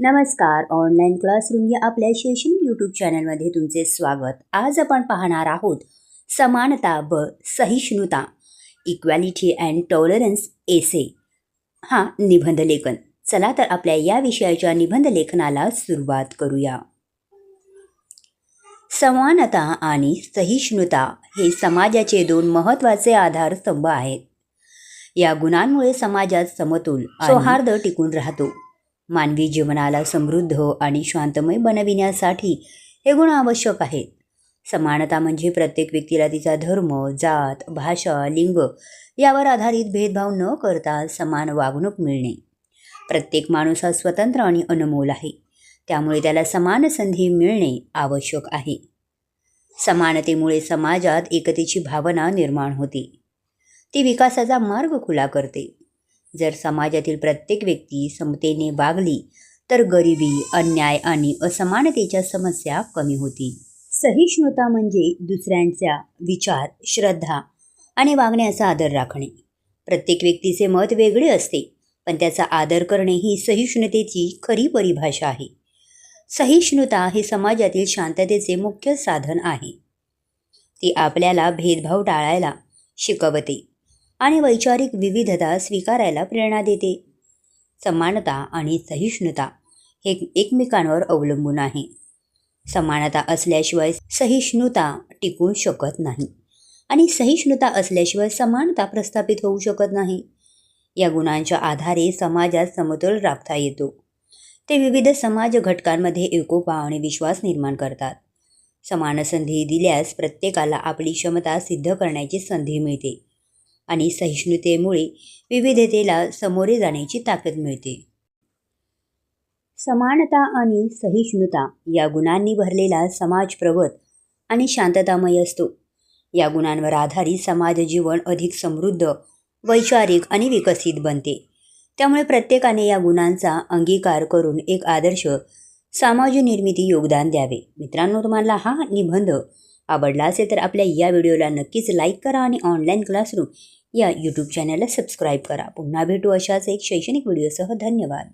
नमस्कार. Online classroom या आपल्या शैक्षणिक यूट्यूब चॅनलमध्ये तुमचे स्वागत. आज आपण पाहणार आहोत समानता व सहिष्णुता इक्वॅलिटी अँड टॉलरन्स एसे हा निबंध लेखन. चला तर आपल्या या विषयाच्या निबंध लेखनाला सुरुवात करूया. समानता आणि सहिष्णुता हे समाजाचे दोन महत्त्वाचे आधारस्तंभ आहेत. या गुणांमुळे समाजात समतोल सौहार्द टिकून राहतो. मानवी जीवनाला समृद्ध आणि शांतमय बनविण्यासाठी हे गुण आवश्यक आहेत. समानता म्हणजे प्रत्येक व्यक्तीला तिचा धर्म जात भाषा लिंग यावर आधारित भेदभाव न करता समान वागणूक मिळणे. प्रत्येक माणूस हा स्वतंत्र आणि अनमोल आहे. त्यामुळे त्याला समान संधी मिळणे आवश्यक आहे. समानतेमुळे समाजात एकतेची भावना निर्माण होते. ती विकासाचा मार्ग खुला करते. जर समाजातील प्रत्येक व्यक्ती समतेने वागली तर गरिबी अन्याय आणि असमानतेच्या समस्या कमी होतील. सहिष्णुता म्हणजे दुसऱ्यांच्या विचार श्रद्धा आणि वागण्याचा आदर राखणे. प्रत्येक व्यक्तीचे मत वेगळे असते पण त्याचा आदर करणे ही सहिष्णुतेची खरी परिभाषा आहे. सहिष्णुता हे समाजातील शांततेचे मुख्य साधन आहे. ती आपल्याला भेदभाव टाळायला शिकवते. आणि वैचारिक विविधता स्वीकारायला प्रेरणा देते. समानता आणि सहिष्णुता हे एकमेकांवर अवलंबून आहे. समानता असल्याशिवाय सहिष्णुता टिकू शकत नाही आणि सहिष्णुता असल्याशिवाय समानता प्रस्थापित होऊ शकत नाही. या गुणांच्या आधारे समाजात समतोल राखता येतो. ते विविध समाज घटकांमध्ये एकोपा आणि विश्वास निर्माण करतात. समान संधी दिल्यास प्रत्येकाला आपली क्षमता सिद्ध करण्याची संधी मिळते. आणि सहिष्णुतेमुळे विविधतेला सामोरे जाण्याची ताकद मिळते. समानता आणि सहिष्णुता या गुणांनी भरलेला समाज प्रगत आणि शांततामय असतो. या गुणांवर आधारित समाज जीवन अधिक समृद्ध वैचारिक आणि विकसित बनते. त्यामुळे प्रत्येकाने या गुणांचा अंगीकार करून एक आदर्श समाज निर्मिती योगदान द्यावे. मित्रांनो तुम्हाला हा निबंध आवडला असेल तर आपल्या या व्हिडिओला नक्कीच लाईक करा आणि ऑनलाईन क्लासरूम या यूट्यूब चॅनलला सबस्क्राईब करा. पुन्हा भेटू अशाच एक शैक्षणिक व्हिडिओसह धन्यवाद.